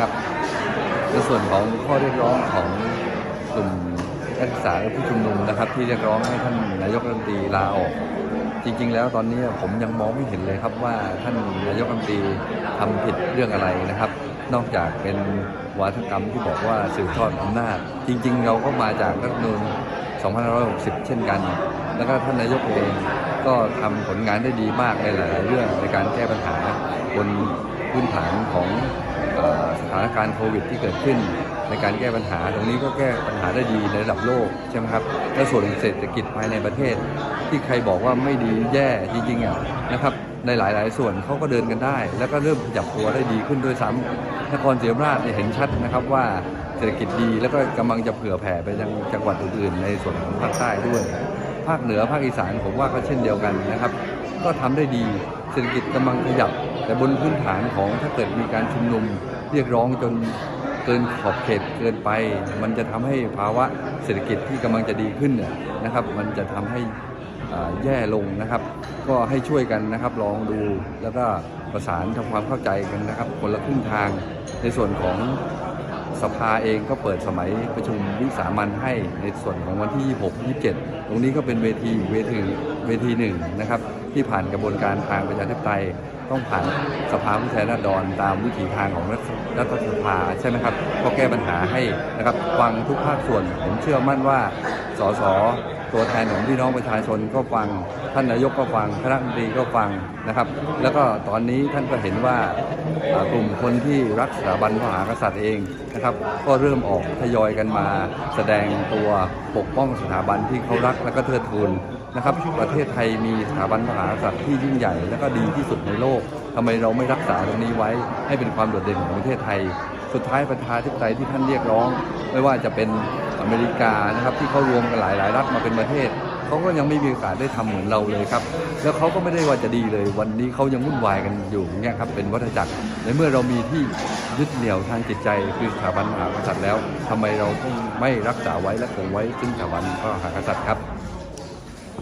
ครับในส่วนของข้อเรียกร้องของกลุ่มนักศึกษาและผู้ชุมนุมนะครับ ที่เรียกร้องให้ท่านนายกรัฐมนตรีลาออกจริง ๆ แล้วตอนนี้ผมยังมองไม่เห็นเลยครับว่าท่านนายกรัฐมนตรีทำผิดเรื่องอะไรนะครับ นอกจากเป็นวาทกรรมที่บอกว่าสืบทอดอำนาจ จริง ๆ เราก็มาจากรัฐธรรมนูญ2560 เช่นกัน แล้วก็ท่านนายกเองก็ทำผลงานได้ดีมากในหลาย ๆ เรื่องในการแก้ปัญหาบนพื้นฐานของานการณ์โควิดที่เกิดขึ้น ในการแก้ปัญหา ตรงนี้ก็แก้ปัญหาได้ดีในระดับโลกใช่ไหมครับและส่วนเศรษฐกิจภายในประเทศ ที่ใครบอกว่าไม่ดีแย่จริงๆอะนะครับในหลาย ๆ ส่วนเขาก็เดินกันได้ แล้วก็เริ่มขยับตัวได้ดีขึ้นด้วยซ้ำนครศรีธรรมราชเห็นชัดนะครับว่าเศรษฐกิจดีแล้วก็กำลังจะเผื่อแผ่ไปยังจังหวัดอื่น ๆ ในส่วนของภาคใต้ด้วย ภาคเหนือภาคอีสานผมว่าก็เช่นเดียวกันนะครับ ก็ทำได้ดีเศรษฐกิจกำลังขยับ แต่บนพื้นฐานของถ้าเกิดมีการชุมนุม เรียกร้องจนเกินขอบเขตเกินไป มันจะทำให้ภาวะเศรษฐกิจที่กำลังจะดีขึ้นเนี่ยนะครับ มันจะทำให้แย่ลงนะครับ ก็ให้ช่วยกันนะครับลองดูแล้วก็ประสานทำความเข้าใจกันนะครับ คนละครึ่งทางในส่วนของสภาเองก็เปิดสมัยประชุมวิสามันให้ในส่วนของวันที่ 26 27 ตรงนี้ก็เป็นเวทีเวทีเวทีหนึ่งนะครับ ที่ผ่านกระบวนการทางประชาธิปไตย ต้องผ่านสภาผู้แทนราษฎรตามวิถีทางของรัฐสภาใช่ไหมครับก็แก้ปัญหาให้นะครับฟังทุกภาคส่วนผมเชื่อมั่นว่าสส ตัวแทนของพี่น้องประชาชนก็ฟัง ท่านนายกก็ฟังคณะรัฐมนตรีก็ฟังนะครับ แล้วก็ตอนนี้ท่านก็เห็นว่าอ่ากลุ่มคนที่รักสถาบันพระมหากษัตริย์เองนะครับ ก็เริ่มออกทยอยกันมา แสดงตัวปกป้องสถาบันที่เขารักและก็เทิดทูนนะครับ ประเทศไทยมีสถาบันพระมหากษัตริย์ที่ยิ่งใหญ่และก็ดีที่สุดในโลกทำไมเราไม่รักษาตรงนี้ไว้ให้เป็นความโดดเด่นของประเทศไทย สุดท้ายประชาธิปไตยที่ท่านเรียกร้อง ไม่ว่าจะเป็นอเมริกานะครับที่เขารวมกันหลายหลายรัฐมาเป็นประเทศเขาก็ยังไม่มีโอกาสได้ทำเหมือนเราเลยครับ แล้วเขาก็ไม่ได้ว่าจะดีเลย วันนี้เขายังวุ่นวายกันอยู่อย่างเงี้ยครับเป็นวัฏจักรในเมื่อเรามีที่ยึดเหนี่ยวทางจิตใจคือสถาบันมหากษัตริย์แล้วทำไมเราต้องไม่รักษาไว้และคงไว้ซึ่งสถาบันพระมหากษัตริย์ครับ